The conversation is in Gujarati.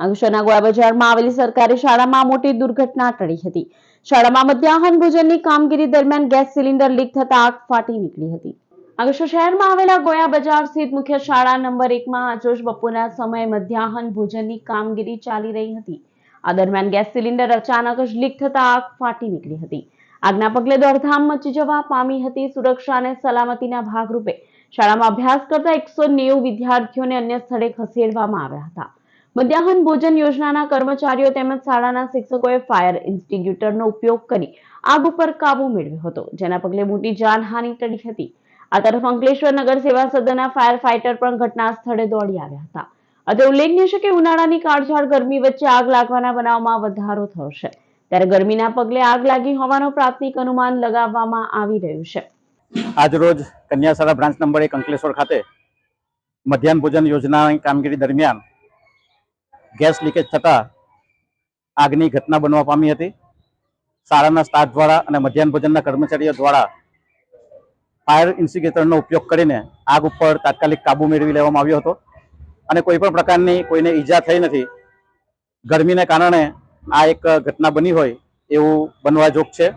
અંકલેશ્વરના ગોળાબજારમાં આવેલી સરકારી શાળામાં મોટી દુર્ઘટના ટળી હતી. શાળામાં મધ્યાહન ભોજનની કામગીરી દરમિયાન ગેસ સિલિન્ડર લીક થતા આગ ફાટી નીકળી હતી. અંકલેશ્વર શહેરમાં આવેલા ગોયા બજાર સ્થિત મુખ્ય શાળા નંબર એકમાં આજરોજ બપોરના સમયે મધ્યાહન ભોજનની કામગીરી ચાલી રહી હતી. આ દરમિયાન ગેસ સિલિન્ડર અચાનક જ લીક થતા આગ ફાટી નીકળી હતી. આગના પગલે દોડધામ મચી જવા પામી હતી સુરક્ષા અને સલામતીના ભાગરૂપે. શાળામાં અભ્યાસ કરતા એકસો નેવું વિદ્યાર્થીઓને અન્ય સ્થળે ખસેડવામાં આવ્યા હતા. મધ્યાહન ભોજન યોજનાના કર્મચારીઓ તેમજ શાળાના શિક્ષકોએ ફાયર ઇન્સ્ટિટ્યુટરનો ઉપયોગ કરી આગ ઉપર કાબુ મેળવ્યો હતો, જેના પગલે મોટી જાનહાનિ ટળી હતી. આ તરફ અંકલેશ્વર નગર સેવા સદનના ફાયર ફાઇટર પણ ઘટના સ્થળે દોડી આવ્યા હતા. અત્રે ઉલ્લેખનીય છે કે ઉનાળાની કાળઝાળ ગરમી વચ્ચે આગ લાગવાના બનાવમાં વધારો થયો છે. ત્યારે ગરમીના પગલે આગ લાગી હોવાનો પ્રાથમિક અનુમાન લગાવવામાં આવી રહ્યું છે. આજરોજ કન્યાશાળા બ્રાન્ચ નંબર એક અંકલેશ્વર ખાતે મધ્યાહન ભોજન યોજનાની કામગીરી દરમિયાન ગેસ લીકેજ થતાં આગની ઘટના બનવા પામી હતી. શાળાના સ્ટાફ દ્વારા અને મધ્યાહન ભોજનના કર્મચારીઓ દ્વારા ફાયર ઇન્સ્ટિગેટરનો ઉપયોગ કરીને આગ ઉપર તાત્કાલિક કાબુ મેળવી લેવામાં આવ્યો હતો. અને કોઈ પણ પ્રકારની કોઈને ઈજા થઈ નથી. ગરમીને કારણે આ એક ઘટના બની હોય એવું બનવા જોગ છે.